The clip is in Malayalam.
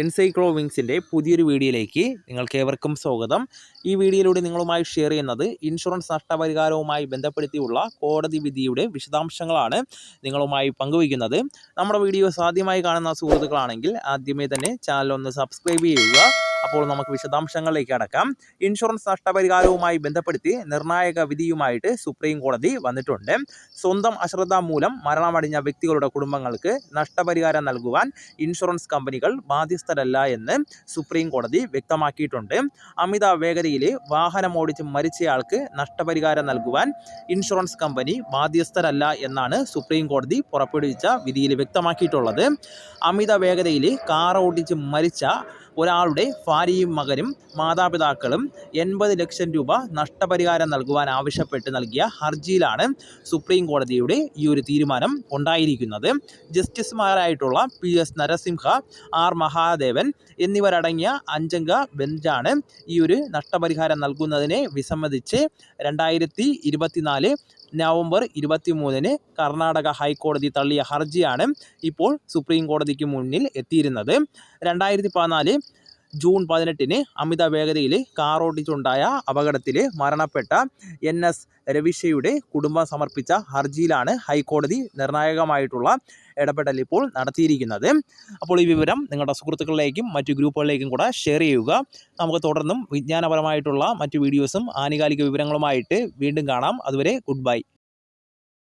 എൻസൈക്ലോ വിങ്സിന്റെ പുതിയൊരു വീഡിയോയിലേക്ക് നിങ്ങൾക്ക് ഏവർക്കും സ്വാഗതം. ഈ വീഡിയോയിലൂടെ നിങ്ങളുമായി ഷെയർ ചെയ്യുന്നത് ഇൻഷുറൻസ് നഷ്ടപരിഹാരവുമായി ബന്ധപ്പെടുത്തിയുള്ള കോടതി വിധിയുടെ വിശദാംശങ്ങളാണ് നിങ്ങളുമായി പങ്കുവയ്ക്കുന്നത്. നമ്മുടെ വീഡിയോസ് ആദ്യമായി കാണുന്ന സുഹൃത്തുക്കളാണെങ്കിൽ ആദ്യമേ തന്നെ ചാനൽ ഒന്ന് സബ്സ്ക്രൈബ് ചെയ്യുക. അപ്പോൾ നമുക്ക് വിശദാംശങ്ങളിലേക്ക് അടക്കാം ഇൻഷുറൻസ് നഷ്ടപരിഹാരവുമായി ബന്ധപ്പെടുത്തി നിർണായക വിധിയുമായിട്ട് സുപ്രീം കോടതി വന്നിട്ടുണ്ട്. സ്വന്തം അശ്രദ്ധ മൂലം മരണമടഞ്ഞ വ്യക്തികളുടെ കുടുംബങ്ങൾക്ക് നഷ്ടപരിഹാരം നൽകുവാൻ ഇൻഷുറൻസ് കമ്പനികൾ ബാധ്യസ്ഥരല്ല എന്ന് സുപ്രീം കോടതി വ്യക്തമാക്കിയിട്ടുണ്ട്. അമിത വേഗതയിൽ വാഹനം ഓടിച്ച് മരിച്ചയാൾക്ക് നഷ്ടപരിഹാരം നൽകുവാൻ ഇൻഷുറൻസ് കമ്പനി ബാധ്യസ്ഥരല്ല എന്നാണ് സുപ്രീം കോടതി പുറപ്പെടുവിച്ച വിധിയിൽ വ്യക്തമാക്കിയിട്ടുള്ളത്. അമിത വേഗതയിൽ കാർ ഓടിച്ച് മരിച്ച ഒരാളുടെ ഭാര്യയും മകനും മാതാപിതാക്കളും എൺപത് ലക്ഷം രൂപ നഷ്ടപരിഹാരം നൽകുവാൻ ആവശ്യപ്പെട്ട് നൽകിയ ഹർജിയിലാണ് സുപ്രീം കോടതിയുടെ ഈ ഒരു തീരുമാനം ഉണ്ടായിരിക്കുന്നത്. ജസ്റ്റിസുമാരായിട്ടുള്ള P S Narasimha R Mahadevan എന്നിവരടങ്ങിയ അഞ്ചംഗ ബെഞ്ചാണ് ഈ ഒരു നഷ്ടപരിഹാരം നൽകുന്നതിനെ വിസമ്മതിച്ച് രണ്ടായിരത്തി ഇരുപത്തിനാല് നവംബർ ഇരുപത്തി മൂന്നിന് കർണാടക ഹൈക്കോടതി തള്ളിയ ഹർജിയാണ് ഇപ്പോൾ സുപ്രീം കോടതിക്ക് മുന്നിൽ എത്തിയിരുന്നത്. രണ്ടായിരത്തി പതിനാല് ജൂൺ പതിനെട്ടിന് അമിത വേഗതയിൽ കാർ ഓടിച്ചുണ്ടായ അപകടത്തിൽ മരണപ്പെട്ട എൻ എസ് രവിശയുടെ കുടുംബം സമർപ്പിച്ച ഹർജിയിലാണ് ഹൈക്കോടതി നിർണായകമായിട്ടുള്ള ഇടപെടൽ ഇപ്പോൾ നടത്തിയിരിക്കുന്നത്. അപ്പോൾ ഈ വിവരം നിങ്ങളുടെ സുഹൃത്തുക്കളിലേക്കും മറ്റു ഗ്രൂപ്പുകളിലേക്കും കൂടെ ഷെയർ ചെയ്യുക. നമുക്ക് തുടർന്നും വിജ്ഞാനപരമായിട്ടുള്ള മറ്റു വീഡിയോസും ആനുകാലിക വിവരങ്ങളുമായിട്ട് വീണ്ടും കാണാം. അതുവരെ ഗുഡ് ബൈ